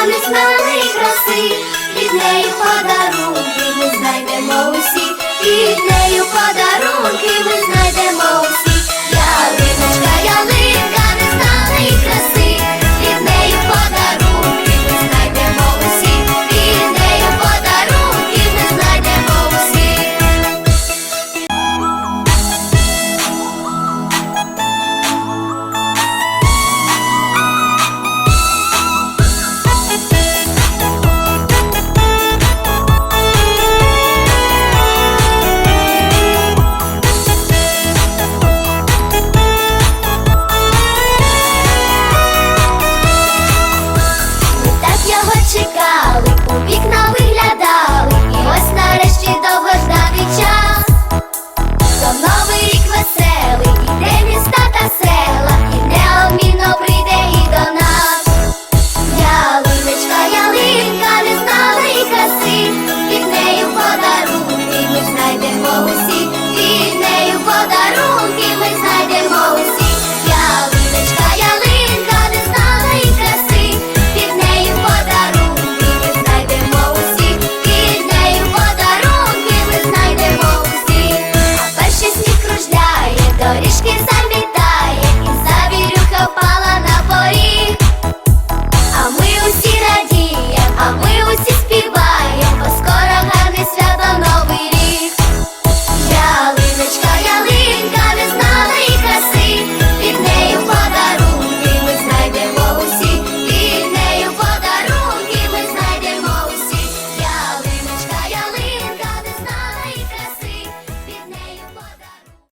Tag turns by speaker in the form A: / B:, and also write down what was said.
A: пам'ять малої краси, від нею подарунки ми знайдемо усі, від нею подарунки.